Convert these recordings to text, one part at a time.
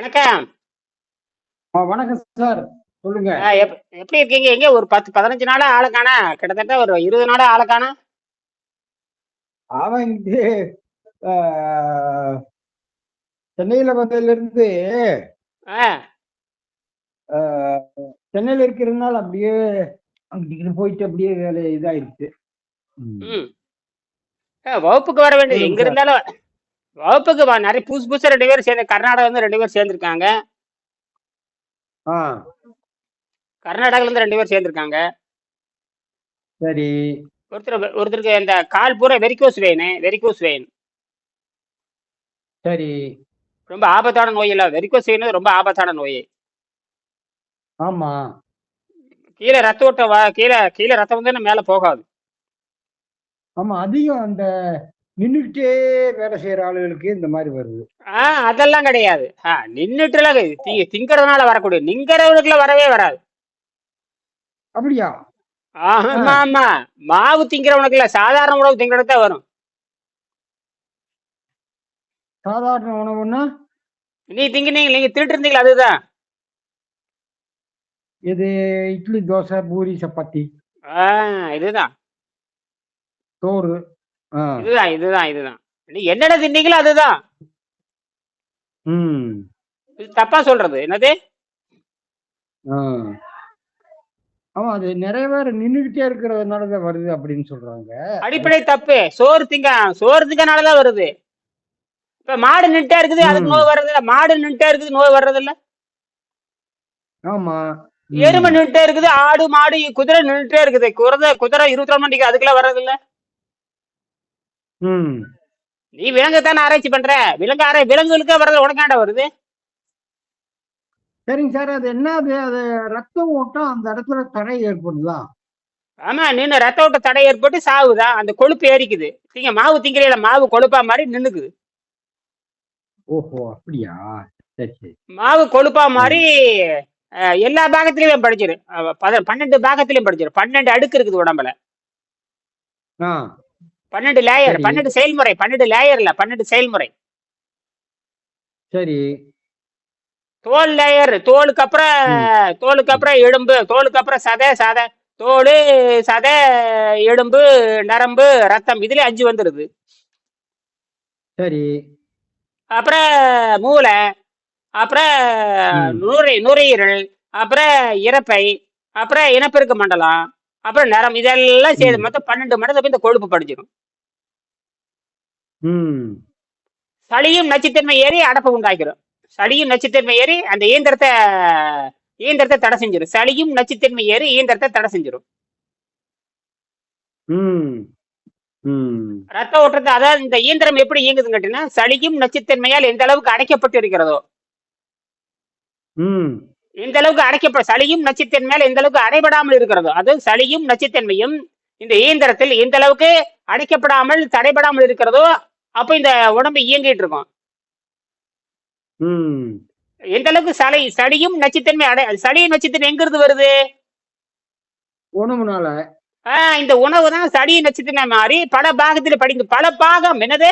வணக்கம். வணக்கம் சார். சொல்லுங்க. எப்படி இருக்கீங்க? எங்க? ஒரு பத்து பதினஞ்சு நாளா ஆளை காணா. கிட்டத்தட்ட ஒரு இருபது நாளா ஆளை காணா. அவன் சென்னையில வந்ததுல இருந்து சென்னையில இருக்கிறதுனால அப்படியே அங்கிட்டு போயிட்டு அப்படியே வேலை இதாயிருச்சு வகுப்புக்கு வர வேண்டியது. எங்க. இருந்தாலும் வகுப்புக்கு வா நிறைய புதுசு புதுசா ரெண்டு பேரும் சேர்ந்து கர்நாடகா வந்து ரெண்டு பேர் சேர்ந்திருக்காங்க. ஆ. கர்நாடகால இருந்து ரெண்டு பேர் சேர்ந்திருக்காங்க. சரி. ஒருத்தர் ஒருத்தருக்கு இந்த கால் பூரா வெரிகோஸ் வெயின் வெரிகோஸ் வெயின் சரி. ரொம்ப ஆபத்தான நோய் இல்ல. வெரிகோஸ் வெயின் ரொம்ப ஆபத்தான நோய். ஆமா. கீழே ரத்த ஓட்டம் வா- கீழே கீழே ரத்தம் வந்து மேல போகாது. ஆமா அதிகம் அந்த நின்னுக்கிட்டே வேலை செய்யற ஆளுகளுக்கு இந்த மாதிரி வருது. ஆ அதெல்லாம் கிடையாது. ஆ நின்னுட்டுலாம் தி- திங்கறதுனால வரக்கூடிய நிங்கிறவங்களுக்குல வரவே வராது. அப்படியா? ஆமா ஆமா. மாவு திங்கிறவனுக்கு இல்ல சாதாரண உணவு திங்கிறது தான் வரும். சாதாரண உணவுன்னா? நீ திங்கினீங்க நீங்க திருட்டு இருந்தீங்களா அதுதான். இது இட்லி தோசை பூரி சப்பாத்தி? இதுதான். சோறு. இதுதான் இதுதான் இதுதான். என்னென்ன தின்னீங்களோ அதுதான். தப்பா சொல்றது. என்னது. ஆமா அது நிறைய பேர் நின்னுகிட்டே இருக்கிறதுனால தான் வருது அப்படின்னு சொல்றாங்க. அடிப்படை தப்பு. சோறு திங்க சோறு திங்கனாலதான் வருது. இப்ப மாடு நின்ட்டே இருக்குது அதுக்கு. நோய் வர்றது இல்ல மாடு நின்ட்டே இருக்குது நோய் வர்றது இல்ல ஆமா. எருமை நின்ட்டே இருக்குது ஆடு மாடு குதிரை நின்ட்டே இருக்குது. குதிரை குதிரை இருபத்தி நாலு மணிக்கு அதுக்கெல்லாம் வர்றது இல்ல ம். நீ விலங்குத்தானே ஆராய்ச்சி பண்ற? விலங்கு ஆராய் விலங்குகளுக்கே வர்றது உனக்காண்ட வருது? சரிங்க சார் அது என்ன அது? அது ரத்த ஓட்டம் அந்த இடத்துல தடை ஏற்படுதா? ஆமா நின்று ரத்த ஓட்ட தடை ஏற்பட்டு சாவுதா? அந்த கொழுப்பு ஏறிக்குது. நீங்க மாவு திங்கிறீல மாவு கொழுப்பா மாதிரி நின்னுக்குது. ஓஹோ அப்படியா? சரி சரி. மாவு கொழுப்பா மாதிரி அஹ், எல்லா பாகத்திலயும் படிச்சிரு. அஹ், பத- பன்னெண்டு பாகத்திலயும் படிச்சிரு. பன்னெண்டு அடுக்கு இருக்குது உடம்புல. ஆ. பன்னெண்டு லேயர். பன்னெண்டு செயல்முறை பன்னெண்டு லேயர் இல்ல பன்னெண்டு செயல்முறை. சரி. தோல் லேயர் தோலுக்கு அப்புறம் தோலுக்கு அப்புறம் எலும்பு தோலுக்கு அப்புறம் சதை சதை. தோல் சதை எலும்பு நரம்பு ரத்தம் இதுல அஞ்சு வந்துருது. சரி. அப்புறம் மூளை அப்புறம். நுரை நுரையீரல் அப்புறம் இறப்பை அப்புறம் இனப்பெருக்க மண்டலம் அப்புறம் நரம் இதெல்லாம் சேர்த்து ம். மொத்தம் பன்னெண்டு மடங்கு போய் இந்த கொழுப்பு படிச்சிடும் ம். சளியும் நச்சுத்தன்மை ஏறி அடப்பை உண்டாக்கிடும் சளியும் நச்சுத்தன்மை ஏறி அந்த இயந்திரத்தை இயந்திரத்தை தடை செஞ்சிடும் சளியும் நச்சுத்தன்மை ஏறி இயந்திரத்தை தடை செஞ்சிடும் ரத்த ஓட்டத்தை அதாவது இந்த இயந்திரம் எப்படி இயங்குதுன்னு கேட்டீங்கன்னா சளியும் நச்சுத்தன்மையால் எந்த அளவுக்கு அடைக்கப்பட்டு இருக்கிறதோ. எந்த அளவுக்கு அடைக்கப்ப சளியும் நச்சுத்தன்மையால் எந்த அளவுக்கு அடைபடாமல் இருக்கிறதோ அது சளியும் நச்சுத்தன்மையும் இந்த இயந்திரத்தில் எந்த அளவுக்கு அடைக்கப்படாமல் தடைபடாமல் இருக்கிறதோ அப்போ இந்த உடம்பு இயங்கிட்டு இருக்கும். எந்த அளவுக்கு சளி சளியும் நச்சுத்தன்மை அடை சளியும் நச்சுத்தன்மை எங்கிருந்து வருது? உணவுனால. ஆஹ் இந்த உணவு தான் சளியும் நச்சுத்தன்மை மாறி பல பாகத்துல படிந்து பல பாகம் என்னது?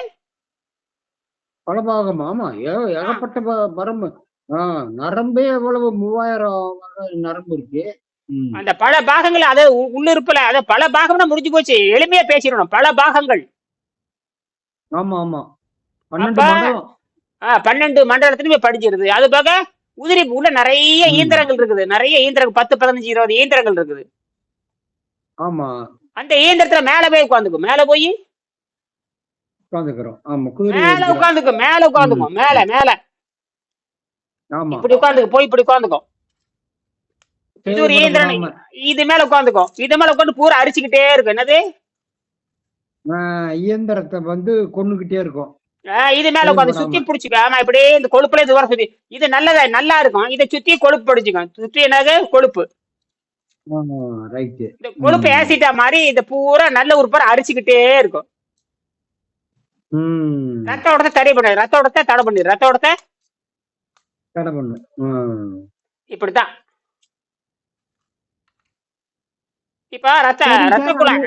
பல பாகம் ஆமா. ஏகப்பட்ட ப- பரம்பு ஆ நரம்பே எவ்வளவு மூவாயிரம் நரம்பு இருக்கு. அந்த பல பாகங்கள் அதை உ- உள்ளிருப்புல அதை பல பாகம்னா முடிஞ்சு போச்சு. எளிமையா பேசிடணும். பல பாகங்கள். ஆமா ஆமா பன்னெண்டு மண்டலத்திலுமே படிச்சிருது அது போக உதிரி உள்ள நிறைய. இயந்திரங்கள் இருக்குது. நிறைய இயந்திரங்கள் பத்து பதினஞ்சு இருபது இயந்திரங்கள் இருக்குது. ஆமா. அந்த இயந்திரத்துல மேல போய் உட்காந்துக்கும். மேல போய்? உட்காந்துக்கிறோம். ஆமா குதிரை மேல. உட்காந்துக்கும். மேல உட்காந்துக்கும். மேல மேல. ஆமா. இப்படி உட்காந்துக்கும். போய் இப்படி உட்காந்துக்கும். இது ஒரு இயந்திரம். இது மேல உட்காந்துக்கும். இது மேல உட்காந்து பூரா அரிச்சுக்கிட்டே இருக்கும். என்னது? இயந்திரத்தை வந்து கொண்டுகிட்டே இருக்கும். இது மேல உட்காந்து. சுத்தி பிடிச்சிக்க. ஆமா இப்படியே இந்த கொழுப்புல இது வர சுத்தி இது நல்லதா நல்லா இருக்கும். இதை சுத்தி கொழுப்பு படிச்சுக்கும் சுத்தி என்னது? கொழுப்பு. இந்த கொழுப்பு. ஏசிட்டா மாதிரி இந்த பூரா நல்ல உறுப்பை அரிச்சுக்கிட்டே இருக்கும். ரத்த ஓட்டத்தை தடை பண்ணு. ரத்த ஓட்டத்தை தடை பண்ணு. ரத்த ஓட்டத்தை கடை பண்ணு. இப்படித்தான். இப்ப ரத்த ரத்த குழாய்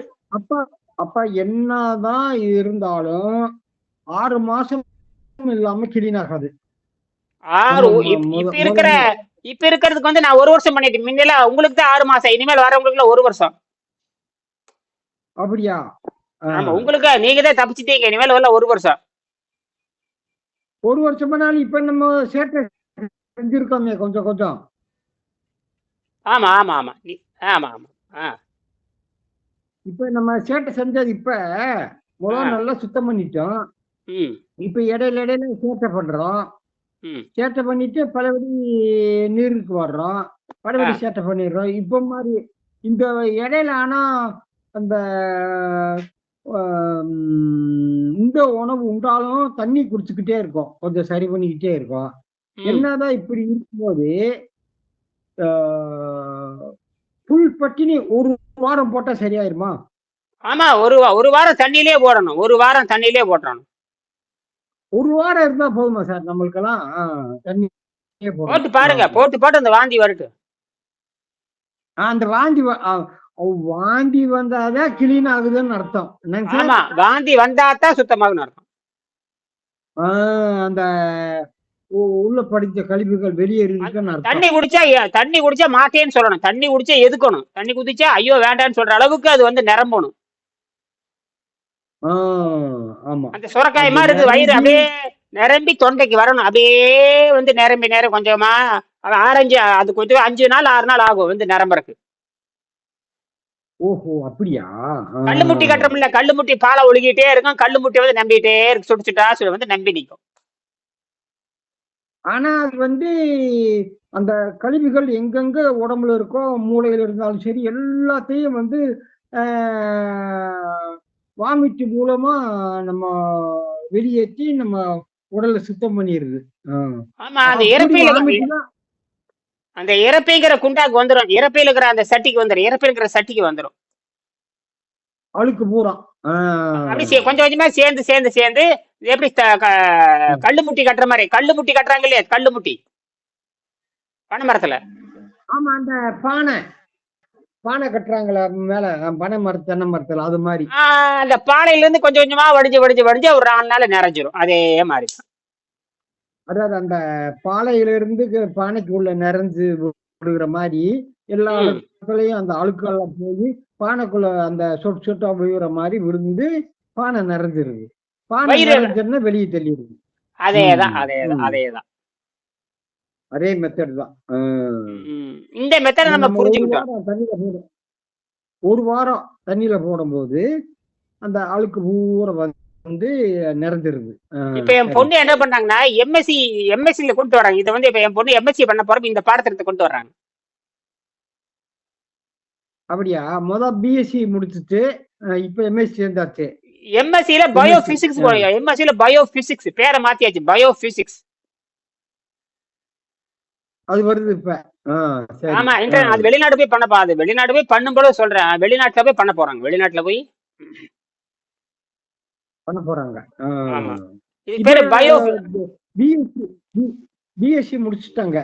அப்ப என்னதான் இருந்தாலும் ஆறு மாசம் இல்லாம கிளீன் ஆகாது ஆறு இப்ப இருக்கிற இப்ப இருக்கிறதுக்கு வந்து நான் ஒரு வருஷம் பண்ணிட்டேன். முன்னெல்லாம் உங்களுக்கு தான் ஆறு மாசம் இனிமேல் வரவங்களுக்கு ஒரு வருஷம். அப்படியா. ஆமா உங்களுக்கு நீங்க தான் தப்பிச்சிட்டீங்க இனிமேல் வரல ஒரு வருஷம். ஒரு வருஷம் பண்ணாலும் இப்ப நம்ம சேட்டை செஞ்சிருக்கோமே கொஞ்சம் கொஞ்சம். ஆமா ஆமா ஆமா. ஆமா ஆமா. ஆ. இப்ப நம்ம சேட்டை செஞ்சது இப்ப முதல்ல. நல்லா சுத்தம் பண்ணிட்டோம். இப்ப இடையில இடையில சேட்டை பண்றோம். சேட்டை பண்ணிட்டு பலபடி நீருக்கு வர்றோம். பலபடி. சேட்டை பண்ணிடுறோம். இப்ப மாதிரி இந்த இடையில ஆனா அந்த இந்த உணவு உண்டாலும் தண்ணி குடிச்சுக்கிட்டே இருக்கோம். கொஞ்சம் சரி பண்ணிக்கிட்டே இருக்கோம். என்னதான் இப்படி இருக்கும்போது புல் பட்டினி ஒரு வாரம் போட்டா சரியாயிருமா? ஆமா ஒரு ஒரு வாரம் தண்ணியிலே போடணும். ஒரு வாரம் தண்ணியிலே போட்டுறணும். ஒரு வாரம் இருந்தா போதுமா சார்? நம்மளுக்கெல்லாம் தண்ணி போட்டு பாருங்க போட்டு போட்டு அந்த வாந்தி வரட்டும். ஆ, அந்த வாந்தி வாந்தி வந்தாதான் கிளீன் ஆகுதுன்னு அர்த்தம். ஆமா வாந்தி வந்தா தான் சுத்தமாகும் அர்த்தம் அந்த உள்ள படித்த கழிவுகள் அர்த்தம். தண்ணி குடிச்சா தண்ணி குடிச்சா மாட்டேன்னு சொல்லணும். தண்ணி குடிச்சா எதுக்கணும்? தண்ணி குடிச்சா ஐயோ வேண்டான்னு சொல்ற அளவுக்கு அது வந்து நிரம்பணும். அந்த சுரக்காய் மாதிரி இருக்குது வயிறு அப்படியே நிரம்பி தொண்டைக்கு வரணும். அப்படியே வந்து நிரம்பி நேரம் கொஞ்சமா அது ஆரஞ்சு அது கொஞ்சம் அஞ்சு நாள் ஆறு நாள் ஆகும் வந்து நிரம்புறக்கு ஓஹோ அப்படியா. கல்லு முட்டி கட்டுறோம்ல கல்லு முட்டி பாலை ஒழுகிட்டே இருக்கும் கல்லு முட்டி வந்து நம்பிட்டே இருக்கு சுடிச்சுட்டா சுடு வந்து நம்பி நிற்கும் ஆனா அது வந்து அந்த கழிவுகள் எங்கெங்க உடம்புல இருக்கோ மூளையில இருந்தாலும் சரி எல்லாத்தையும் வந்து வாமிட்டு மூலமா நம்ம வெளியேற்றி நம்ம உடலை சுத்தம் பண்ணிடுது. அந்த இறப்பைங்கிற குண்டாக்கு வந்துடும் இறப்பையில இருக்கிற அந்த சட்டிக்கு வந்துடும் இறப்பையில இருக்கிற சட்டிக்கு வந்துடும் அழுக்கு பூரா. அப்படி கொஞ்சம் கொஞ்சமா சேர்ந்து சேர்ந்து சேர்ந்து எப்படி கல்லு முட்டி கட்டுற மாதிரி கல்லு முட்டி கட்டுறாங்க இல்லையா? கல்லு முட்டி. பனை மரத்துல. ஆமா அந்த பானை. பானை கட்டுறாங்களா மேல பனை மரத்து தென்னை மரத்துல அது மாதிரி. அந்த பானையில இருந்து கொஞ்சம் கொஞ்சமா வடிஞ்சு வடிஞ்சு வடிஞ்சு ஒரு நாலு நாள் நிறைஞ்சிரும். அதே மாதிரி. அதாவது அந்த பாலையில இருந்து பானைக்கு உள்ள நிறைஞ்சு விடுகிற மாதிரி எல்லா. இடத்துலயும் அந்த அழுக்கெல்லாம் போய் பானைக்குள்ள அந்த சொட்டு சொட்டா விழுகிற மாதிரி விழுந்து பானை நிறைஞ்சிருது. பானை நிறைஞ்சிருந்தா வெளியே தள்ளிடுது. அதேதான் அதேதான். அதேதான். அதே மெத்தட் தான். இந்த மெத்தடை நம்ம புரிஞ்சுக்கிட்டோம். வாரம் தண்ணியில போடும் ஒரு வாரம் தண்ணியில போடும்போது அந்த அழுக்கு பூரா வந்து நிறைஞ்சிருது. இப்ப என். பொண்ணு என்ன பண்ணாங்கன்னா எம்எஸ்சி எம்எஸ்சில கொண்டு வராங்க. இதை வந்து இப்ப என் பொண்ணு எம்எஸ்சி பண்ண போறப்ப இந்த பாடத்திட்டத்தை கொண்டு வர்றாங்க. அப்படியா? முத பிஎஸ்சி முடிச்சுட்டு இப்ப எம்எஸ்சி சேர்ந்தாச்சு. எம்எஸ்சில பயோ பிசிக்ஸ். எம்எஸ்சில பயோ பிசிக்ஸ் பேரை மாத்தியாச்சு பயோ பிசிக்ஸ் அது வருது இப்ப. ஆமா. அது வெளிநாடு போய் பண்ணப்பா அது வெளிநாடு போய் பண்ணும்போது சொல்றேன். வெளிநாட்டுல போய் பண்ண போறாங்க. வெளிநாட்டுல போய் பண்ண போறாங்க. ஆ. ஆமா. இது பேரு பயோ பிஎஸ்சி முடிச்சுட்டாங்க.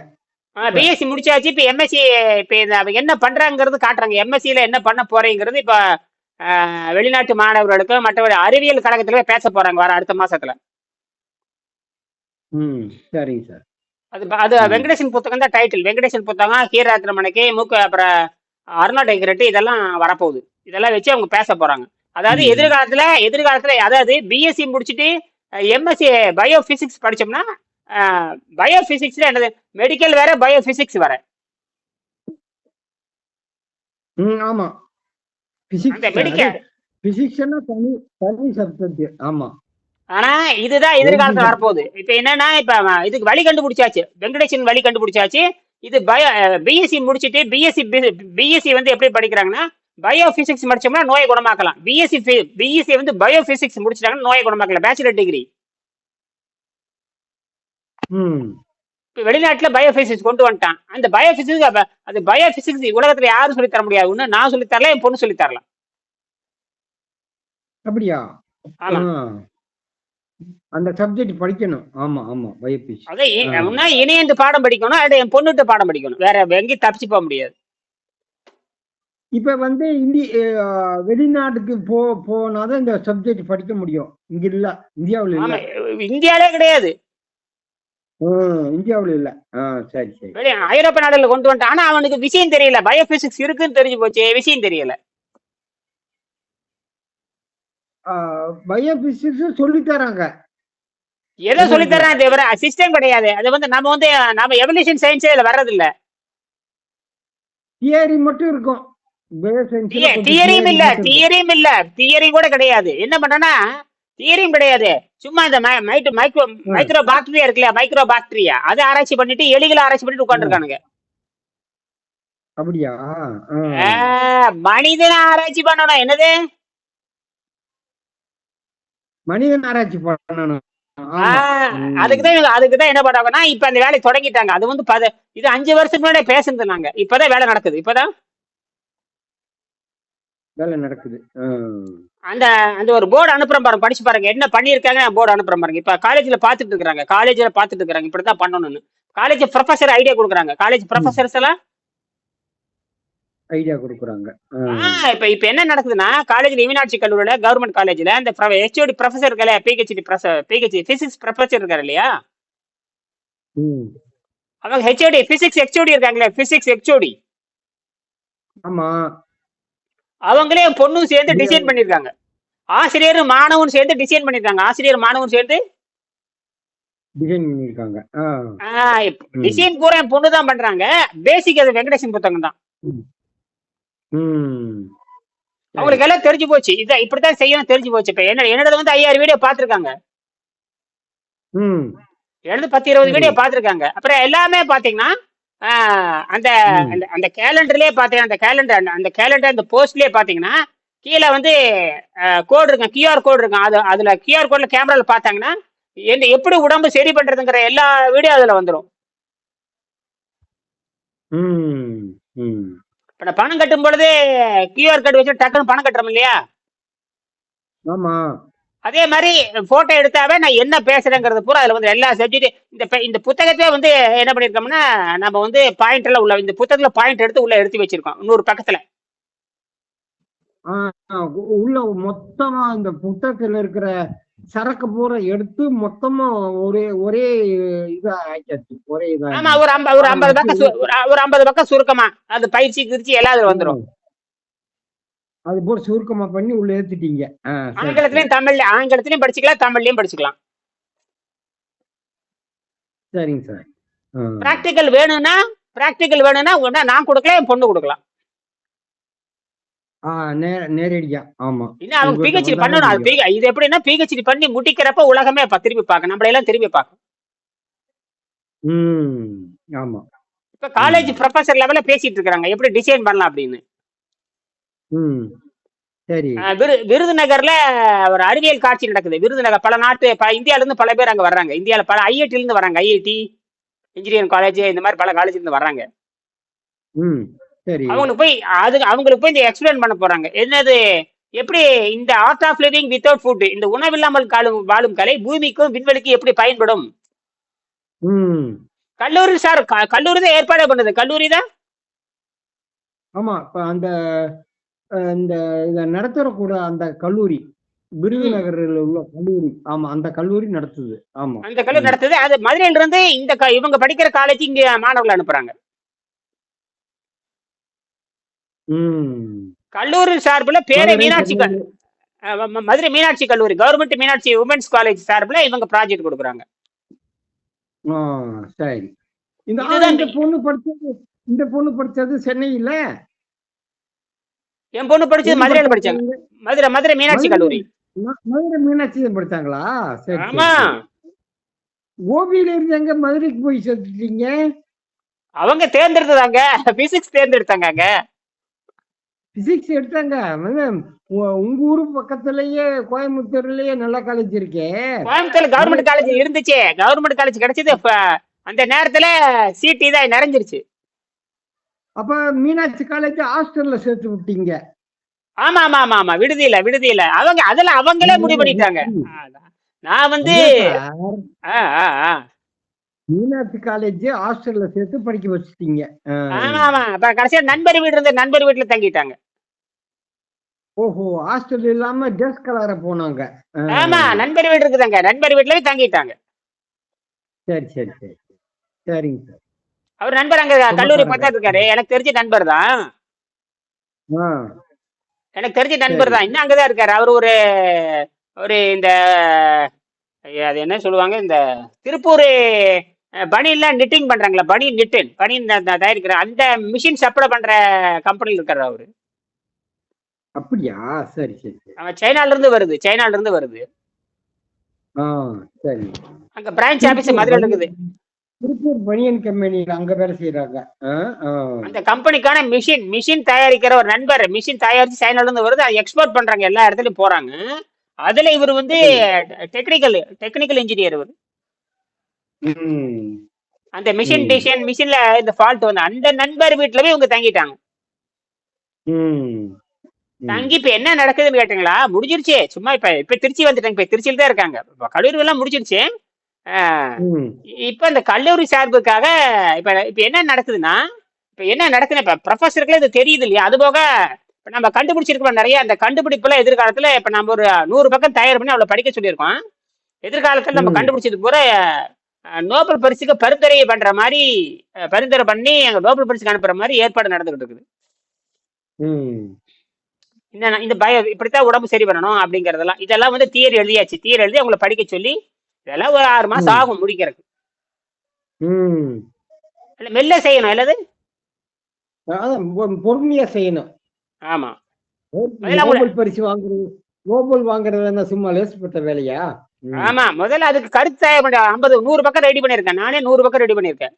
பிஎஸ்சி முடிச்சாச்சு. இப்ப எம்எஸ்சி இப்ப என்ன பண்றாங்கிறது காட்டுறாங்க. எம்எஸ்சில என்ன பண்ண போறேங்கிறது இப்ப வெளிநாட்டு மாணவர்களுக்கு மற்றவர்கள் அறிவியல் கழகத்துல பேச போறாங்க வர அடுத்த மாசத்துல. ம் சரிங்க சார். அது அது. வெங்கடேசன் புத்தகம் தான் டைட்டில் வெங்கடேசன் புத்தகம் ஹீராத்திரமணிக்கு மூக்க அப்புறம் அருணா டெக்கரேட்டு இதெல்லாம் வரப்போகுது. இதெல்லாம் வச்சு அவங்க பேச போறாங்க. அதாவது. எதிர்காலத்துல எதிர்காலத்துல அதாவது பிஎஸ்சி முடிச்சுட்டு எம்எஸ்சி பயோ பிசிக்ஸ் படிச்சோம்னா பயோ பிசிக்ஸ்ல என்னது? மெடிக்கல் வேற பயோ பிசிக்ஸ் வேற ஆமா. ஆனா இதுதான் எதிர்காலத்துல. வரப்போகுது. இப்ப என்னன்னா இப்ப இதுக்கு வழி கண்டுபிடிச்சாச்சு. வெங்கடேசன் வழி கண்டுபிடிச்சாச்சு. இது பயோ பிஎஸ்சி முடிச்சுட்டு பிஎஸ்சி பிஎஸ்சி வந்து எப்படி படிக்கிறாங்கன்னா பயோ பிசிக்ஸ் முடிச்சோம்னா நோயை குணமாக்கலாம். பிஎஸ்சி பிஎஸ்சி வந்து பயோ பிசிக்ஸ் முடிச்சிட்டாங்கன்னா நோயை குணமாக்கலாம். பேச்சுலர் டிகிரி வெளிநாட்டுல பயோ பிசிக்ஸ் கொண்டு வந்துட்டான். அந்த பயோ பிசிக்ஸ் அது பயோ பிசிக்ஸ் உலகத்துல யாரும் சொல்லித் தர முடியாது ஒண்ணு நான் சொல்லித் தரல என் பொண்ணு சொல்லித் தரலாம். அப்படியா? ஆமா. அந்த சப்ஜெக்ட் படிக்கணும். ஆமா ஆமா. பயோபிசி அதான். முன்னா இணையந்து பாடம் படிக்கணும் அது என் பொண்ணுகிட்ட பாடம் படிக்கணும். வேற எங்கேயும் தப்பிச்சு போக முடியாது. இப்ப வந்து இந்தி வெளிநாட்டுக்கு போ போனாதான் இந்த சப்ஜெக்ட் படிக்க முடியும். இங்க இல்ல. இந்தியாவுல இல்ல. இந்தியாலே கிடையாது. இந்தியாவுல இல்ல. சரி சரி. ஐரோப்பிய நாடுல கொண்டு வந்துட்டான். ஆனா அவனுக்கு விஷயம் தெரியல. பயோபிசிக்ஸ் இருக்குன்னு தெரிஞ்சு போச்சு. விஷயம் தெரியல. பயோ பிசிக்ஸ் சொல்லி தராங்க. எதை சொல்லி தரான் தவிர சிஸ்டம் கிடையாது. அது வந்து நம்ம வந்து நம்ம எவல்யூஷன் சயின்ஸே இதுல வர்றது இல்ல தியரி மட்டும் இருக்கும். தியரியும் இல்ல தியரியும் இல்ல. தியரி கூட கிடையாது. என்ன பண்றேன்னா தியரியும் கிடையாது. சும்மா இந்த மைக்ரோ மைக்ரோ பாக்டீரியா இருக்குல்ல மைக்ரோ பாக்டீரியா அதை ஆராய்ச்சி பண்ணிட்டு எலிகளை ஆராய்ச்சி பண்ணிட்டு உட்காந்துருக்கானுங்க அப்படியா. மனிதனை ஆராய்ச்சி பண்ணணும். என்னது? மனிதன் ஆராய்ச்சி பண்ணணும். அதுக்குதான் அதுக்குதான் என்ன பண்ணாங்கன்னா இப்ப அந்த வேலையை தொடங்கிட்டாங்க. அது வந்து இது அஞ்சு வருஷத்துக்கு முன்னாடி பேசுனது நாங்க. இப்பதான் வேலை நடக்குது. இப்பதான் வேலை நடக்குது. அந்த அந்த ஒரு போர்டு அனுப்புறேன் பாருங்க படிச்சு பாருங்க. என்ன பண்ணியிருக்காங்க? போர்டு அனுப்புறேன் பாருங்க. இப்ப காலேஜ்ல பாத்துட்டு இருக்காங்க காலேஜ்ல பாத்துட்டு இருக்காங்க இப்படிதான் பண்ணணும்னு. காலேஜ் ப்ரொஃபசர் ஐடியா கொடுக்குறாங்க. காலேஜ் ப்ரொஃபசர்ஸ் எல்லாம்? ஐடியா கொடுக்குறாங்க. இப்ப இப்ப என்ன நடக்குதுன்னா காலேஜ்ல மீனாட்சி கல்லூரியில கவர்மெண்ட் காலேஜ்ல அந்த ஹெச்ஓடி ப்ரொஃபசர் இருக்கல பிஹெச்டி பிஹெச்டி பிசிக்ஸ் ப்ரொஃபசர் இருக்காரு இல்லையா. அவங்க ஹெச்ஓடி பிசிக்ஸ் ஹெச்ஓடி இருக்காங்களே? பிசிக்ஸ் ஹெச்ஓடி ஆமா. அவங்களே என் பொண்ணும் சேர்ந்து டிசைன் பண்ணிருக்காங்க. ஆசிரியரும் மாணவன் சேர்ந்து டிசைன் பண்ணிருக்காங்க. ஆசிரியர் மாணவன் சேர்ந்து? டிசைன் பண்ணிருக்காங்க. டிசைன் பூரா என் பொண்ணு தான் பண்றாங்க. பேசிக் அது வெங்கடேசன் புத்தகம் தான். அவங்களுக்கு எல்லாம் தெரிஞ்சு போச்சு. இதை இப்படித்தான் செய்யணும் தெரிஞ்சு போச்சு. இப்ப என்ன என்னோட வந்து ஐயாயிரம் வீடியோ பாத்துருக்காங்க. எழுது பத்து இருபது. வீடியோ பாத்துருக்காங்க அப்புறம் எல்லாமே பாத்தீங்கன்னா அந்த. அந்த- அந்த கேலண்டர்லயே பாத்தீங்கன்னா அந்த கேலண்டர் அந்த கேலண்டர் அந்த போஸ்ட்லயே பாத்தீங்கன்னா கீழே வந்து கோடு இருக்கும் கியூஆர் கோடு இருக்கும் அது அதுல கியூஆர் கோட்ல கேமரால பார்த்தாங்கன்னா எந்த எப்படி உடம்பு சரி பண்றதுங்கிற எல்லா வீடியோ அதுல வந்துடும். இப்ப நான் பணம் கட்டும் பொழுது கியூஆர் கோட் வச்சு டக்குன்னு பணம் கட்டுறோம் இல்லையா ஆமா அதே மாதிரி போட்டோ எடுத்தாவே நான் என்ன பேசுறேங்கிறது பூரா அதுல வந்து எல்லா சப்ஜெக்ட் இந்த இந்த புத்தகத்தை வந்து என்ன பண்ணிருக்கோம்னா நம்ம வந்து பாயிண்ட் எல்லாம் உள்ள இந்த புத்தகத்துல பாயிண்ட் எடுத்து உள்ள எடுத்து வச்சிருக்கோம் இன்னொரு பக்கத்துல. உள்ள மொத்தமா இந்த புத்தகத்துல இருக்கிற சரக்கு பூரா எடுத்து மொத்தமா ஒரே ஒரே இதா ஆயிட்டாச்சு ஒரே இதா. ஆமா ஒரு ஐம்பது ஒரு ஐம்பது பக்கம் ஒரு ஒரு ஐம்பது பக்கம் சுருக்கமா அது பயிற்சி கிரிச்சி எல்லாம் அதுல வந்துடும் அது போல சுருக்கமா பண்ணி உள்ள ஏத்துட்டீங்க. ஆங்கிலத்திலயும் தமிழ்ல ஆங்கிலத்திலயும் படிச்சுக்கலாம் தமிழ்லயும் படிச்சுக்கலாம். சரிங்க சார். பிராக்டிக்கல் வேணும்னா பிராக்டிக்கல் வேணும்னா ஒன்னா நான் கொடுக்கலாம் என் பொண்ணு கொடுக்கலாம். நேரடியா ஆமா. இன்னும் அவங்க பிஹெச்டி பண்ணணும் அது இது எப்படின்னா பிஹெச்டி பண்ணி முடிக்கிறப்ப உலகமே திரும்பி பார்க்க நம்மள எல்லாம் திரும்பி பார்க்கும். ம் ஆமா. இப்ப காலேஜ் ப்ரொஃபசர் லெவல்ல பேசிட்டு இருக்காங்க எப்படி டிசைன் பண்ணலாம் அப்படின்னு. ம். சரி. அஹ் விரு- விருதுநகர்ல ஒரு அறிவியல் காட்சி நடக்குது. விருதுநகர் பல நாட்டு ப- இந்தியால இருந்து பல பேர் அங்க வர்றாங்க. இந்தியால பல ஐஐடில இருந்து வர்றாங்க. ஐஐடி இன்ஜினியரிங் காலேஜ் இந்த மாதிரி பல காலேஜ்ல இருந்து வர்றாங்க. ம். சரி. அவங்களுக்கு போய் அது அவங்களுக்கு போய் இந்த எக்ஸ்பிளைன் பண்ண போறாங்க. என்னது? எப்படி இந்த art of living without food இந்த உணவில்லாமல் காலும் வாழும் கலை பூமிக்கும் விண்வெளிக்கும் எப்படி பயன்படும்? ம். கல்லூரி சார் க- கல்லூரி தான் ஏற்பாடு பண்ணுது. கல்லூரி தான்? ஆமா. இப்ப அந்த இந்த இத நடத்துற கூட அந்த கல்லூரி விருதுநகரில் உள்ள கல்லூரி. ஆமா அந்த கல்லூரி நடத்துது. ஆமா. அந்த கல்லூரி நடத்துது. அது மதுரையில இருந்து இந்த இவங்க படிக்கிற காலேஜ் இங்க மாணவர்கள் அனுப்புறாங்க. கல்லூரி சார்பில் பேரே மீனாட்சி மதுரை மீனாட்சி கல்லூரி கவர்மெண்ட் மீனாட்சி உமன்ஸ் காலேஜ் சார்பில் இவங்க ப்ராஜெக்ட் கொடுக்குறாங்க. சரி. இந்த பொண்ணு படிச்சது இந்த பொண்ணு படிச்சது சென்னையில? என் பொண்ணு படிச்சது மதுரையில படிச்சாங்க. மதுரை மதுரை மீனாட்சி. கல்லூரி. மதுரை மீனாட்சி தான் படிச்சாங்களா? ஆமா. சரி. கோபியில இருந்து எங்க மதுரைக்கு போய் சேர்த்துட்டீங்க? அவங்க தேர்ந்தெடுத்தாங்க பிசிக்ஸ் தேர்ந்தெடுத்தாங்க அங்க. பிசிக்ஸ் எடுத்தாங்க. உங்க ஊரு பக்கத்துலயே கோயம்புத்தூர்லயே நல்ல காலேஜ் இருக்கே. கோயம்புத்தூர்ல கவர்மெண்ட் காலேஜ் இருந்துச்சு. கவர்மெண்ட் காலேஜ் கிடைச்சது இப்ப அந்த நேரத்துல சீட் இதான் நிறைஞ்சிருச்சு. அப்ப மீனாட்சி காலேஜ் ஹாஸ்டல்ல சேர்த்து விட்டீங்க. ஆமா ஆமா ஆமா ஆமா. விடுதியில விடுதியில. அவங்க அதுல அவங்களே முடிவு பண்ணிட்டாங்க. நான் வந்து. மீனாட்சி காலேஜ் ஹாஸ்டல்ல சேர்த்து படிக்க வச்சுட்டீங்க. ஆமா ஆமா. அப்ப கடைசியா நண்பர் வீடு இருந்த நண்பர் வீட்டுல தங்கிட்டாங்க. ஓஹோ ஹாஸ்டல் இல்லாம ட்ரெஸ் கலர போனாங்க. ஆமா நண்பர் வீடு இருக்குதாங்க. நண்பர் வீட்டுல தங்கிட்டாங்க. சரி சரி சரி. சரிங்க சார். அவர் நண்பர் அங்க கல்லூரி. பக்கத்துல இருக்காரு. எனக்கு தெரிஞ்ச நண்பர் தான். எனக்கு தெரிஞ்ச நண்பர். தான். இன்னும் அங்கதான் இருக்காரு. அவர் ஒரு ஒரு இந்த அது என்ன சொல்லுவாங்க? இந்த திருப்பூர் பனியெல்லாம் நிட்டிங் பண்றாங்களா? பனி நிட்டின் பனி தயாரிக்கிற அந்த மிஷின் சப்ளை பண்ற கம்பெனியில் இருக்காரு அவரு. அப்படியா? சரி சரி அவன் சைனால இருந்து வருது. சைனால இருந்து வருது. ஆ சரி. அங்க பிரான்ச் ஆபீஸ் மதுரையில் இருக்குது. திருப்பூர் பனியன் கம்பெனியில் அங்க வேலை செய்யறாங்க. அந்த கம்பெனிக்கான மிஷின் மிஷின் தயாரிக்கிற ஒரு நண்பர் மிஷின் தயாரிச்சு சைனால இருந்து வருது அதை எக்ஸ்போர்ட் பண்றாங்க எல்லா இடத்துலயும் போறாங்க அதுல இவர் வந்து டெக்னிக்கல் டெக்னிக்கல் இன்ஜினியர் இவர். அந்த மிஷின். டிசைன் மிஷின்ல இந்த ஃபால்ட் வந்து அந்த நண்பர் வீட்டுல போய் இவங்க தங்கிட்டாங்க. தங்கி இப்ப என்ன நடக்குதுன்னு கேட்டீங்களா முடிஞ்சிருச்சு சும்மா இப்ப இப்ப திருச்சி வந்துட்டாங்க இப்ப திருச்சியில தான் இருக்காங்க கல்லூரி எல்லாம் முடிஞ்சிருச்சு. இப்ப இந்த கல்லூரி சார்புக்காக இப்ப இப்ப என்ன நடக்குதுன்னா இப்ப என்ன நடக்குதுன்னா இப்ப ப்ரொஃபஸருக்குலாம் இது தெரியுது இல்லையா? அது போக இப்ப நம்ம கண்டுபிடிச்சிருக்கோம் நிறைய அந்த கண்டுபிடிப்புல எதிர்காலத்துல இப்ப நம்ம ஒரு நூறு பக்கம் தயார் பண்ணி அவளை படிக்க சொல்லியிருக்கோம். எதிர்காலத்துல நம்ம. கண்டுபிடிச்சது பூரா நோபல் பரிசுக்கு பரிந்துரை பண்ற மாதிரி பரிந்துரை பண்ணி அங்க நோபல் பரிசுக்கு அனுப்புற மாதிரி ஏற்பாடு நடந்துகிட்டு இருக்குது. இந்த இந்த பய இப்படித்தான் உடம்பு சரி பண்ணணும் அப்படிங்கறதெல்லாம் இதெல்லாம் வந்து தியரி எழுதியாச்சு. தியரி எழுதி அவங்களை படிக்க சொல்லி இதெல்லாம் ஒரு ஆறு மாசம். ஆகும் முடிக்கிறதுக்கு. இல்ல மெல்ல செய்யணும் இல்லது பொறுமையா செய்யணும். ஆமா. நோபல் பரிசு வாங்குறது நோபல் வாங்குறது சும்மா லேசுப்பட்ட வேலையா. ஆமா முதல்ல அதுக்கு கருத்து தயார் ஐம்பது நூறு பக்கம் ரெடி பண்ணிருக்கேன் நானே நூறு பக்கம் ரெடி பண்ணிருக்கேன்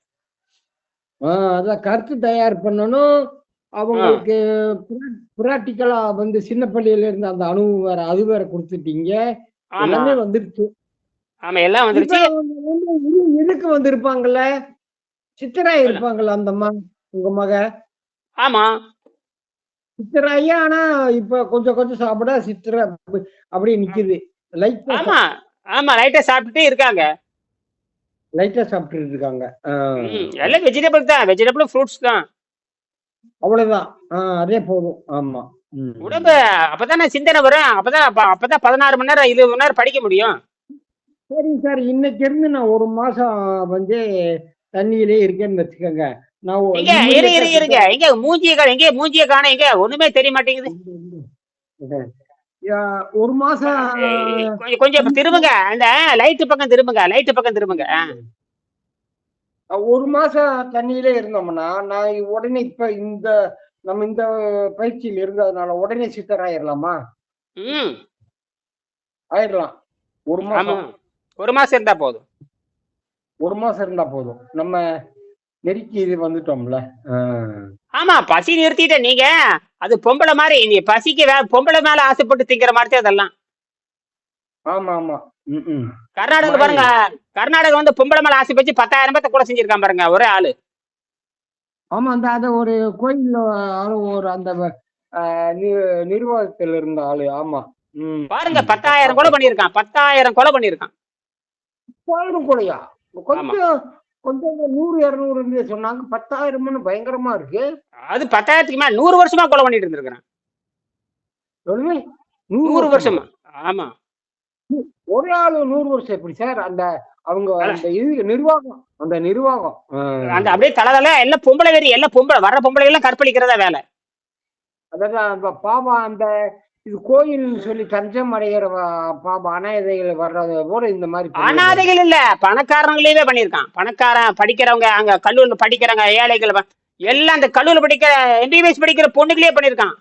அதான் கருத்து தயார் பண்ணணும். அவங்களுக்கு பிராக்டிக்கலா வந்து சின்ன பள்ளியில இருந்து அந்த அனுபவம் வேற அது வேற கொடுத்துட்டீங்க. எல்லாமே வந்துருச்சு. ஆமா எல்லாம் வந்துருச்சு. இருக்கு வந்திருப்பாங்கல்ல? சித்திரா இருப்பாங்கல்ல அந்த அம்மா உங்க மக. ஆமா. சித்திராயா ஆனா இப்ப கொஞ்சம் கொஞ்சம் சாப்பிட சித்திரா அப்படி- அப்படியே நிக்குது. லைட்டா ஆமா ஆமா லைட்டா சாப்பிட்டுட்டே இருக்காங்க. லைட்டா சாப்பிட்டு இருக்காங்க. எல்லாம் வெஜிடபிள் தான். வெஜிடபிள் ஃப்ரூட்ஸ் தான். அவ்வளவுதான். ஆ, அதே போதும். ஆமா. உடம்பு அப்பதானே சிந்தனை வரும். அப்பதான் அப்ப- அப்பதான் பதினாறு மணி நேரம் இருபது மணி நேரம் படிக்க முடியும். சரி சார். இன்னைக்கு இருந்து நான் ஒரு மாசம் வந்து தண்ணியிலே இருக்கேன்னு வச்சுக்கோங்க. நான் எங்க immediate இரு ஆ இரு இருங்க. எங்க மூஞ்சிய கா எங்க மூஞ்சிய காண எங்க ஒண்ணுமே தெரிய மாட்டேங்குது. ஒரு மாசம் கொஞ்சம் கொஞ்சம் திரும்புங்க. அந்த லைட்டு பக்கம் திரும்புங்க. லைட்டு பக்கம் திரும்புங்க. ஒரு மாசம் தண்ணியிலே இருந்தோம்னா நான் உடனே இப்ப இந்த நம்ம இந்த பயிற்சியில் இருந்ததுனால உடனே சித்தர் ஆயிரலாமா? ம். ஆயிரலாம். ஒரு மாசம். ஒரு மாசம் இருந்தா போதும். ஒரு மாசம் இருந்தா போதும். நம்ம நெருக்கி இது வந்துட்டோம்ல. ஆமா பசி நிறுத்திட்ட நீங்க. அது பொம்பளை மாதிரி நீ பசிக்கு வே பொம்பளை மேல ஆசைப்பட்டு திங்கிற மாதிரி அதெல்லாம் ஆமா ஆமா. கர்நாடகா பாருங்க. கர்நாடகா வந்து பொம்பளை மேல ஆசைப்பட்டு பத்தாயிரம் பேத்த கூட செஞ்சிருக்கான் பாருங்க ஒரே ஆளு. ஆமா அந்த அத ஒரு கோயில்ல ஆளு ஒரு அந்த நிர்வாகத்தில் இருந்த ஆளு. ஆமா. பாருங்க பத்தாயிரம் கொலை பண்ணியிருக்கான். பத்தாயிரம் கொலை பண்ணியிருக்கான். பத்தாயிரம் கூடயா? கொஞ்சம் கொஞ்சம் நூறு இருநூறு சொன்னாங்க. பத்தாயிரம்னு பயங்கரமா இருக்கு. அது பத்தாயிரத்துக்கு மேல நூறு வருஷமா கொலை பண்ணிட்டு இருந்திருக்கான் சொல்லுங்க நூறு வருஷமா? ஆமா. ஒரே ஆளு நூறு வருஷம் எப்படி சார்? அந்த அவங்க அந்த இது நிர்வாகம். அந்த நிர்வாகம். அந்த அப்படியே தலை எல்லாம் பொம்பளை வெறி எல்லாம் பொம்பளை வர்ற பொம்பளை எல்லாம் கற்பழிக்கிறதா வேலை. அதாவது அந்த பாபா அந்த இது கோயில் சொல்லி தஞ்சம் அடைகிற வ- பாபா அனாதைகள் வர்றது போல இந்த மாதிரி. அனாதைகள் இல்ல பணக்காரங்களே பண்ணியிருக்கான். பணக்காரன் படிக்கிறவங்க அங்க கல்லூரில படிக்கிறவங்க ஏழைகள் எல்லாம் அந்த கல்லூரில படிக்கிற எம்பிபிஎஸ் படிக்கிற பொண்ணுகளே பண்ணியிருக்கான்.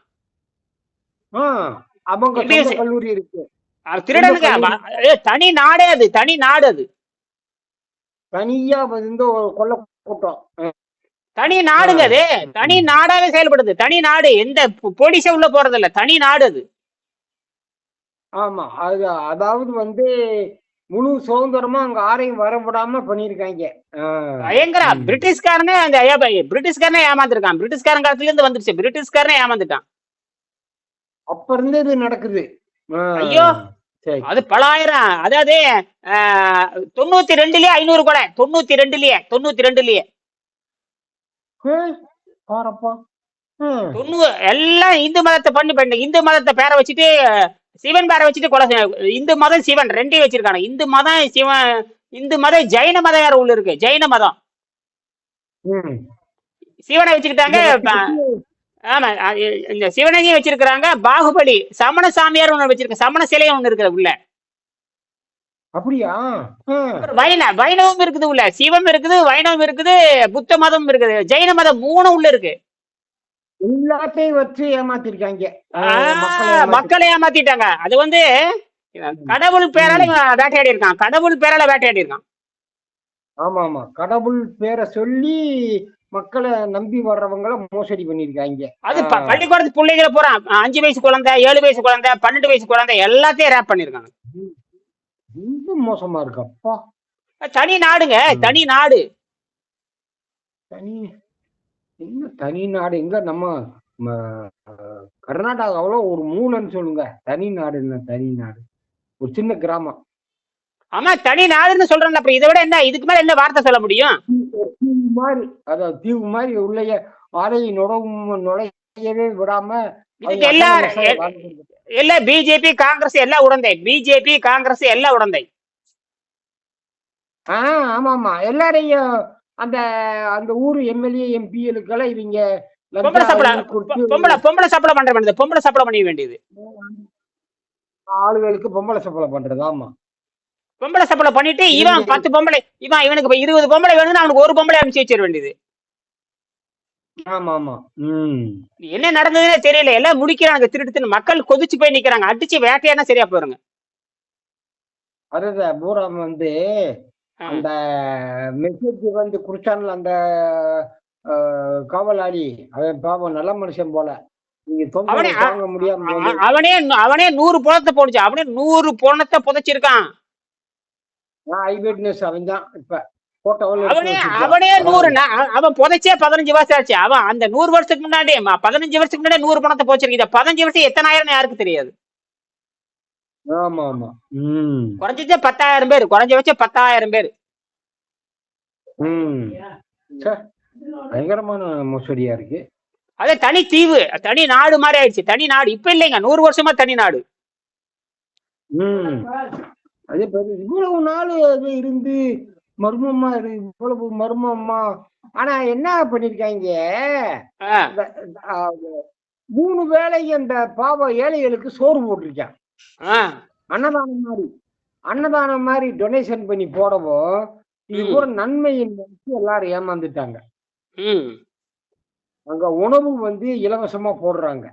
ஆ, அவங்க கல்லூரி இருக்கு. திருடனுங்க. தனி நாடே அது தனி நாடு அது. தனியா வந்து கொல்ல கூட்டம். தனி நாடுங்க அது. தனி நாடாவே செயல்படுது. தனி நாடு. எந்த போலீஸே உள்ள போறது இல்ல தனி நாடு அது. ஆமா அது அதாவது வந்து முழு சுதந்திரமா அங்க ஆரையும் வர விடாம பண்ணிருக்காங்க. பயங்கர பிரிட்டிஷ்காரனே அந்த பிரிட்டிஷ்காரனே ஏமாந்துருக்கான். பிரிட்டிஷ்காரன் காலத்துல இருந்து வந்துருச்சு. பிரிட்டிஷ்காரனே ஏமாந்துட்டான். அப்ப இருந்து இது நடக்குது. ஐயோ. அது பல ஆயிரம் அதாவது தொண்ணூத்தி ரெண்டுலயே ஐநூறு கொலை. தொண்ணூத்தி ரெண்டுலயே தொண்ணூத்தி ரெண்டுலயே. ஆ, பாரப்பா. ஆ. தொண்ணூ எல்லாம் இந்து மதத்தை பண்ணி பண்ணி இந்து மதத்தை பேரை வச்சுட்டு சிவன் பேரை வச்சுட்டு கொலை இந்து மதம் சிவன் ரெண்டையும் வச்சிருக்காங்க இந்து மதம் சிவன் இந்து மதம் ஜெயின மதம் வேற உள்ள இருக்கு. ஜெயின மதம். சிவனை வச்சுக்கிட்டாங்க ஆமா இந்த சிவனையும் வச்சிருக்கிறாங்க பாகுபலி சமண சாமியார் ஒண்ணு வச்சிருக்க சமண சிலையும் ஒண்ணு இருக்குது உள்ள. அப்படியா? வைண வைணவம் இருக்குது உள்ள. சிவம் இருக்குது வைணவம் இருக்குது புத்த மதம் இருக்குது ஜெயின மதம் மூணு உள்ள இருக்கு. எல்லாத்தையும் வச்சு ஏமாத்திருக்காங்க. மக்களை ஏமாத்தி- மக்களை ஏமாத்திட்டாங்க. அது வந்து கடவுள் பேரால வேட்டையாடி இருக்கான் கடவுள் பேரால வேட்டையாடி இருக்கான் ஆமா ஆமா கடவுள் பேரை சொல்லி மக்களை நம்பி வர்றவங்கள மோசடி பண்ணிருக்காங்க அது பள்ளிக்கூடத்து பிள்ளைகளை பூரா அஞ்சு வயசு குழந்தை ஏழு வயசு குழந்தை பன்னெண்டு வயசு குழந்தை எல்லாத்தையும் ரேப் பண்ணிருக்காங்க ரொம்ப மோசமா இருக்கு அப்பா. தனி நாடுங்க தனி நாடு. தனி என்ன தனி நாடு எங்க நம்ம கர்நாடகாவில ஒரு மூலன்னு சொல்லுங்க. தனி நாடு என்ன தனி நாடு. ஒரு சின்ன கிராமம். ஆமா தனி நாடுன்னு சொல்றேன் அப்புறம் இதை விட என்ன? இதுக்கு மேல என்ன வார்த்தை சொல்ல முடியும்? தீவு மாதிரி அதான் தீவு மாதிரி உள்ளே ஆலை நுழையும் நுழையவே விடாம எல்லாம் பிஜேபி காங்கிரஸ் எல்லாம் உடந்தை. பிஜேபி காங்கிரஸ் எல்லாம் உடந்தை. ஆஹ் ஆமா ஆமா எல்லாரையும் அந்த அந்த ஊர் எம்எல்ஏ எம்பிகளுக்கெல்லாம் இவங்க பொம்பளை கொடுத்து பொம்பளை பொம்பளை சப்பளை பண்ற வேண்டியது பொம்பளை சப்பளை பண்ண வேண்டியது. ஆளுகளுக்கு பொம்பளை சப்பளை பண்றது ஆமா. பொம்பளை சப்பளை பண்ணிட்டு இவன் பத்து பொம்பளை இவன் இவனுக்கு இருபது பொம்பளை வேணும்னு அவனுக்கு ஒரு பொம்பளை அனுப்பிச்சு வச்சிட வேண்டியது. ஆமா ஆமா. ம். என்ன நடந்ததுன்னே தெரியல எல்லாம் முடிக்கிறாங்க திருட்டு மக்கள் கொதிச்சு போய் நிக்கிறாங்க அடிச்சு வேட்டையானா சரியா போயிருங்க. அதுதான் பூராம் வந்து. அந்த மெசேஜ் வந்து குடிச்சான்ல அந்த காவலாளி அவன் பாவம் நல்ல மனுஷன் போல. அவனே, அவனே அவனே நூறு பணத்தை போடுச்சு. அவனே நூறு பணத்தை புதைச்சிருக்கான். நான் ஐ விட்னஸ் அவன் தான் இப்ப அவனே அவனே நூறு அவன் புதைச்சே பதினஞ்சு வருஷம் ஆச்சு. அவன் அந்த நூறு வருஷத்துக்கு முன்னாடி பதினஞ்சு வருஷத்துக்கு முன்னாடி நூறு பணத்தை போச்சிருக்கு பதினஞ்சு வருஷம் எத்தனாயிரம் யாருக்கு தெரியாது? ஆமா ஆமா ம். குறைஞ்சதே பத்தாயிரம் பேர். குறைஞ்ச வச்ச பத்தாயிரம் பேர். ம். ச்சே, பயங்கரமான மோசடியா இருக்கு. அதே தனி தீவு. தனி நாடு மாதிரி ஆயிடுச்சு. தனி நாடு. இப்ப இல்லைங்க. நூறு வருஷமா தனி நாடு. ம். அதே பேரு இவ்வளவு நாள் அது இருந்து மர்மமா இரு இவ்வளவு மர்மமா. ஆனா என்ன பண்ணிருக்காங்க ஆ, இந்த- ஆ, மூணு வேளை அந்த பாவ ஏழைகளுக்கு சோறு போட்டிருக்கான். அன்னதானம் மாதிரி. அன்னதானம் மாதிரி டொனேஷன் பண்ணி போடவோ இது. கூட நன்மையின் எல்லாரும் ஏமாந்துட்டாங்க. அங்க உணவு வந்து இலவசமா போடுறாங்க.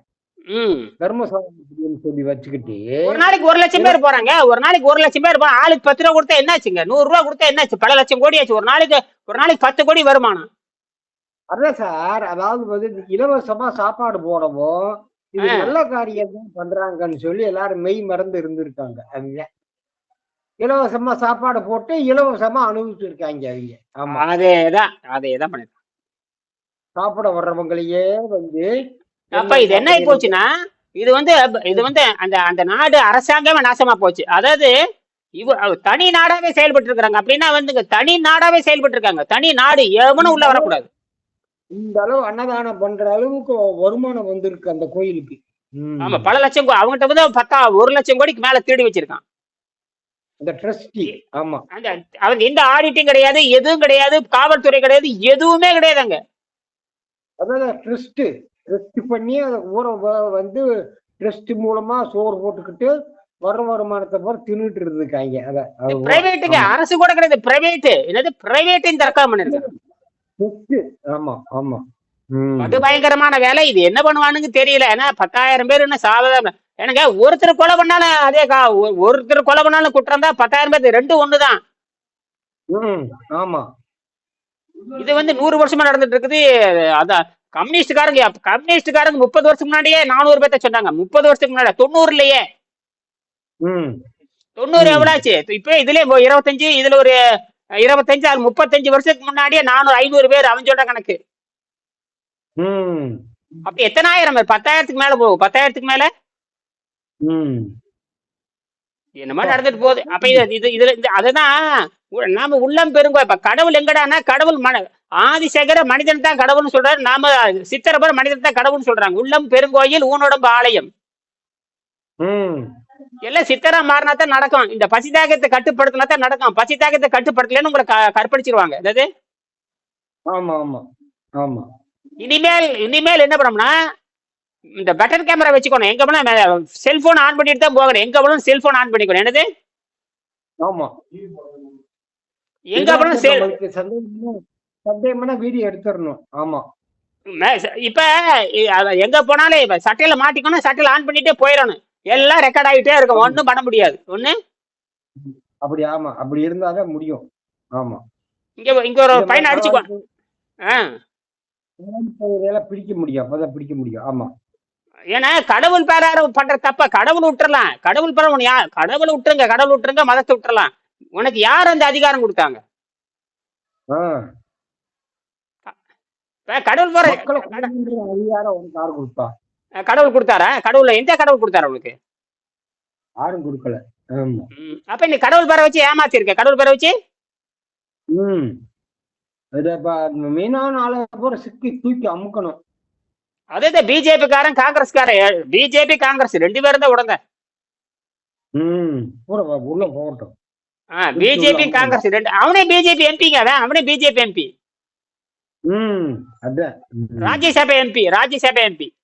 ம். தர்மசாலைன்னு சொல்லி வச்சுக்கிட்டு ஒரு நாளைக்கு ஒரு லட்சம் பேர் போறாங்க. ஒரு நாளைக்கு ஒரு லட்சம் பேர் ஆளுக்கு பத்து ரூபா கொடுத்தா என்னாச்சுங்க? நூறு ரூபா கொடுத்தா என்னாச்சு? பல லட்சம் கோடி ஆச்சு. ஒரு நாளைக்கு ஒரு நாளைக்கு பத்து கோடி வருமானம். அதான் சார். அதாவது வந்து இலவசமா சாப்பாடு போடவோ இது. நல்ல காரியம் பண்றாங்கன்னு சொல்லி எல்லாரும் மெய் மறந்து இருந்திருக்காங்க அவங்க. இலவசமா சாப்பாடு போட்டு இலவசமா அனுபவிச்சு இருக்காங்க அவங்க. ஆமா. அதேதான் அதேதான் பண்ணிருக்காங்க. சாப்பிட வர்றவங்களையே வந்து அப்ப இது என்ன ஆகி போச்சுன்னா இது வந்து இது வந்து அந்த அந்த நாடு அரசாங்கமே நாசமா போச்சு. அதாவது இவ தனி நாடாவே செயல்பட்டு இருக்காங்க அப்படின்னா வந்து தனி நாடாவே செயல்பட்டு இருக்காங்க தனி நாடு எவனும் உள்ள வரக்கூடாது. இந்த அளவு அன்னதானம் பண்ற அளவுக்கு வருமானம் வந்திருக்கு அந்த கோயிலுக்கு. ஆமா பல லட்சம் கோ- அவங்ககிட்ட வந்து பத்தா ஒரு லட்சம் கோடிக்கு மேல திருடி வச்சிருக்கான் இந்த ட்ரஸ்டி ஆமா அந்த அவங்க எந்த ஆடிட்டும் கிடையாது எதுவும் கிடையாது காவல்துறை கிடையாது எதுவுமே கிடையாது அங்க அதான் ட்ரஸ்ட் ட்ரஸ்ட் பண்ணி அதை ஊற வந்து ட்ரஸ்ட் மூலமா சோறு போட்டுக்கிட்டு வர வருமானத்தை போற தின்னுட்டு இருக்காங்க அத பிரைவேட்டுங்க. அரசு கூட கிடையாது பிரைவேட் என்னது பிரைவேட்டையும் தற்காலம் பண்ணிருக்காங்க. ஆமா ஆமா. ம். அது பயங்கரமான வேலை. இது என்ன பண்ணுவானுங்க தெரியல. ஏன்னா பத்தாயிரம் பேர் என்ன சாதாரண எனக்கு ஒருத்தர் கொலை பண்ணாலும் அதே கா- ஒருத்தர் கொலை பண்ணாலும் குற்றம் தான். பத்தாயிரம் பேர் ரெண்டும் ஒண்ணுதான் ஆமா. இது வந்து நூறு வருஷமா நடந்துட்டு இருக்குது அதான் கம்யூனிஸ்ட்காரங்க கம்யூனிஸ்ட்காரங்க முப்பது வருஷத்துக்கு முன்னாடியே நானூறு பேர்த்த சொன்னாங்க. முப்பது வருஷத்துக்கு முன்னாடி தொண்ணூறுலயே. தொண்ணூறு ம். எவ்வளாச்சு இப்ப இதுல இப்போ இருபத்தஞ்சு இதுல ஒரு இருபத்தஞ்சு அது முப்பத்தஞ்சு வருஷத்துக்கு முன்னாடியே நானூறு ஐநூறு பேர் அவன் சொல்ற கணக்கு. அப்படி எத்தனாயிரம் பேர்? பத்தாயிரத்துக்கு மேல போகும் பத்தாயிரத்துக்கு மேல? என்னமோ நடந்துட்டு போகுது. அப்ப இது இது இதுல இந்த அதுதான் நாம உள்ளம் பெருங்கோ இப்ப கடவுள் எங்கடான்னா கடவுள் மன ஆதிசேகர மனிதன் தான் கடவுள்னு சொல்றாரு. நாம சித்தரபர் மனிதன் தான் கடவுள்னு சொல்றாங்க. உள்ளம் பெருங்கோயில் ஊனோடம்பு ஆலயம். எல்லாம் சித்தரா மாறினா தான் நடக்கும். இந்த பசி தாகத்தை கட்டுப்படுத்தினா தான் நடக்கும். பசி தாகத்தை கட்டுப்படுத்தலன்னு உங்களை கற்பழிச்சிருவாங்க. அதாவது ஆமா ஆமா ஆமா. இனிமேல் இனிமேல் என்ன பண்ணோம்னா இந்த பட்டன் கேமரா வச்சுக்கணும். எங்க போனா செல்போன் ஆன் பண்ணிட்டு தான் போகணும். எங்க போனாலும் செல்போன் ஆன் பண்ணிக்கணும். என்னது? ஆமா. எங்க போனாலும் சந்தேகம்னா வீடியோ எடுத்துடணும். ஆமா. இப்ப எங்க போனாலும் இப்ப சட்டையில மாட்டிக்கணும். சட்டையில ஆன் பண்ணிட்டே போயிடணும். எல்லாம் ரெக்கார்ட் ஆகிட்டே இருக்கும். ஒண்ணும் பண்ண முடியாது. ஒண்ணு? அப்படி ஆமா. அப்படி இருந்தாதான் முடியும். ஆமா. இங்க இங்க ஒரு பையனை அடிச்சுக்கோ. ஆ. பிடிக்க முடியும். அப்பதான் பிடிக்க முடியும். ஆமா. ஏன்னா கடவுள் பேராரு பண்ற தப்ப கடவுள் விட்டுறலாம். கடவுள் பேர உன்னை யா- கடவுளை விட்டுருங்க கடவுள் விட்டுருங்க மதத்தை விட்டுறலாம். உனக்கு யார் அந்த அதிகாரம் கொடுத்தாங்க? கடவுள் பேர அதிகாரம் உனக்கு யாரு கொடுப்பா கடவுள் கொடுத்தாரா? கடவுள் எந்த கடவுள் கொடுத்தாரு உனக்கு யாரும் கொடுக்கல. அப்ப நீ கடவுள் பேரை வச்சு ஏமாத்தி இருக்க கடவுள் பேரை வச்சு? ம். மெயினான ஆளை பூரா சிக்கி தூக்கி அமுக்கணும். அதே பிஜேபி காரன் காங்கிரஸ்காரன் பிஜேபி காங்கிரஸ் ரெண்டு பேரும் தான் உடங்க. ம். உள்ள போகட்டும். பிஜேபி காங்கிரஸ் ரெண்டு அவனே பிஜேபி எம்பிங்க அவன் அவனே பிஜேபி எம்பி. ம். அதான். Rajya Sabha MP Rajya Sabha MP.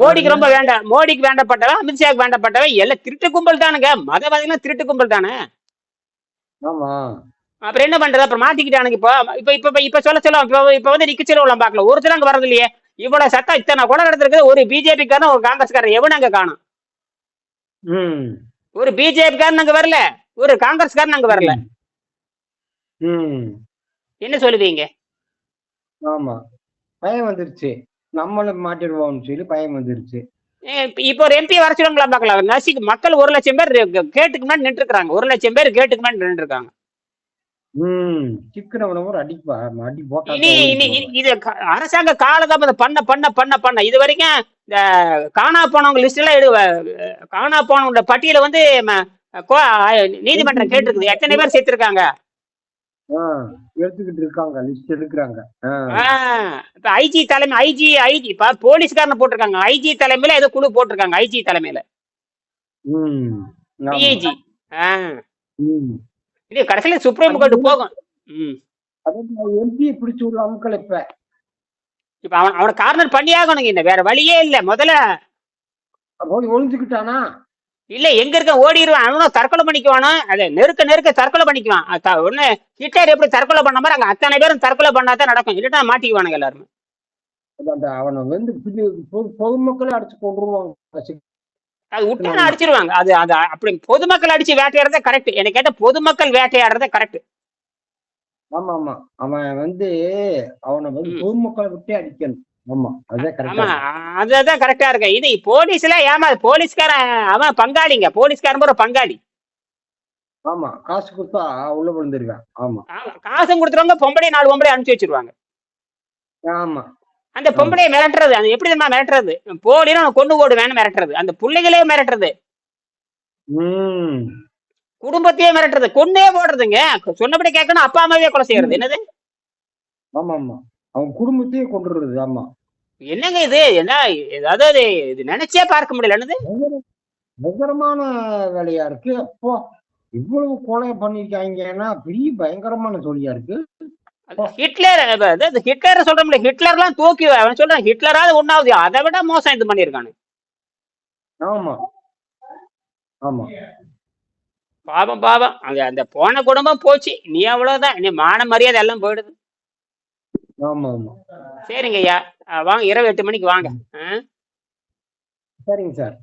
மோடிக்கு ரொம்ப வேண்டாம் மோடிக்கு வேண்டப்பட்டவன் அமித்ஷாக்கு வேண்டப்பட்டவன் எல்லாம் திருட்டு கும்பல் தானுங்க. மதவாதிகளும் திருட்டு கும்பல் தானே? ஆமா. அப்புறம் என்ன பண்றது? அப்புறம் மாத்திக்கிட்டானுங்க இப்போ. இப்ப இப்ப இப்ப சொல்ல சொல்ல இப்ப இப்ப வந்து நிக்க சொல்ல பார்க்கல. ஒருத்தர் அங்க வரது இல்லையே. இவ்வளவு சத்தம் இத்தனை கூட நடந்திருக்கு ஒரு பிஜேபி காரன் ஒரு காங்கிரஸ்காரன் எவனும் அங்க காணும். ம். ஒரு பிஜேபி காரன் அங்க வரல. ஒரு காங்கிரஸ்காரன் அங்க வரல. என்ன சொல்லுவீங்க? ஆமா. பயம் வந்துருச்சு. நம்மளும் மாட்டிடுவோம்னு சொல்லி பயம் வந்துருச்சு. இப்ப- ஒரு எம்பி வர சொல்லுங்களா பார்க்கலாம். நசிக்கு மக்கள் ஒரு லட்சம் பேர் கேட்டுக்கு முன்னாடி நின்று இருக்காங்க ஒரு லட்சம் பேர் கேட்டுக்கு முன்னாடி நின்று இருக்காங்க ம் சிக்கனவன ஒரு அடிப்பா அடி போட்டா இனி இனி இனி- இது க- அரசாங்க காலதாமதம் பண்ண பண்ண பண்ண பண்ண. இது வரைக்கும் இந்த காணா போனவங்க லிஸ்ட் எல்லாம் காணா போனவங்க பட்டியல வந்து நீதிமன்றம் கேட்டிருக்குது. எத்தனை பேர் சேர்த்திருக்காங்க? எடுத்துக்கிட்டு இருக்காங்க லிஸ்ட் எடுக்கிறாங்க. இப்ப ஐஜி தலைமை ஐஜி ஐஜி இப்ப போலீஸ்காரனை போட்டிருக்காங்க. ஐஜி தலைமையில ஏதோ குழு போட்டிருக்காங்க ஐஜி தலைமையில. ம். இது கடைசியில சுப்ரீம் கோர்ட் போகும். எம்பி பிடிச்சு உள்ள அமுக்கள் இப்ப. இப்ப அவன் அவனை கார்னர் பண்ணியாகணுங்க இந்த வேற வழியே இல்ல முதல்ல. போய் ஒளிஞ்சுக்கிட்டானா? இல்ல எங்க இருக்க ஓடிடுவான் அவனும் தற்கொலை பண்ணிக்குவானோ? அதை நெருக்க நெருக்க தற்கொலை பண்ணிக்குவான். ஒண்ணு ஹிட்லர் எப்படி தற்கொலை பண்ண மாதிரி அங்க அத்தனை பேரும் தற்கொலை பண்ணாதான் நடக்கும். இல்லட்டா மாட்டிக்குவானுங்க எல்லாருமே. அவனை வந்து பிடி- பொது- பொதுமக்களே அடிச்சு கொண்டுருவாங்க அது விட்டு அடிச்சிருவாங்க. அது அது அப்படி பொதுமக்கள் அடிச்சு வேட்டையாடுறதே கரெக்ட் எனக்கு கேட்ட பொதுமக்கள் வேட்டையாடுறதே கரெக்ட் ஆமா ஆமா அவன் வந்து அவனை வந்து. பொதுமக்களை விட்டே அடிக்கணும். அதுதான் கரெக்டா இருக்கு. இது போலீஸ்ல ஏமா போலீஸ்காரன் அவன் பங்காளிங்க. போலீஸ்காரன் ஒரு பங்காளி. ஆமா காசு கொடுத்தா உள்ள விழுந்துருவேன். ஆமா. காசும் கொடுத்துருவாங்க பொம்பளை நாலு பொம்பளை அனுப்பிச்சு வச்சிருவாங்க. ஆமா. அந்த பொம்பளையை மிரட்டுறது அது எப்படி தெரியுமா மிரட்டுறது? அவனை கொண்டு ஓடுவேன்னு மிரட்டுறது. அந்த பிள்ளைகளே மிரட்டுறது. ம். குடும்பத்தையே மிரட்டுறது. கொன்னே போடுறதுங்க. சொன்னபடி கேட்கணும் அப்பா அம்மாவே கொலை செய்யறது. என்னது? ஆமா ஆமா அவன் குடும்பத்தையே கொண்டுறது ஆமா. என்னங்க இது? என்ன அதாவது இது நினைச்சே பார்க்க முடியல. என்னது? பயங்கர- பயங்கரமான வேலையா இருக்கு? அப்போ இவ்வளவு கொலை பண்ணிருக்காங்கன்னா பெரிய பயங்கரமான சொல்லியா இருக்கு? ஹிட்லர் அதாவது ஹிட்லர் சொல்ற முடியல ஹிட்லர்லாம் தூக்கி அவன் சொல்றான் ஹிட்லராவது ஒன்னாவது அதை விட மோசம் இது பண்ணியிருக்கானு. ஆமா. ஆமா. பாவம் பாவம். அந்த அந்த போன குடும்பம் போச்சு. நீ அவ்வளவுதான். நீ மான மரியாதை எல்லாம் போயிடுது. ஆமா ஆமா சரிங்க ஐயா வாங்க இரவு எட்டு மணிக்கு வாங்க. ஆ சரிங்க சார்.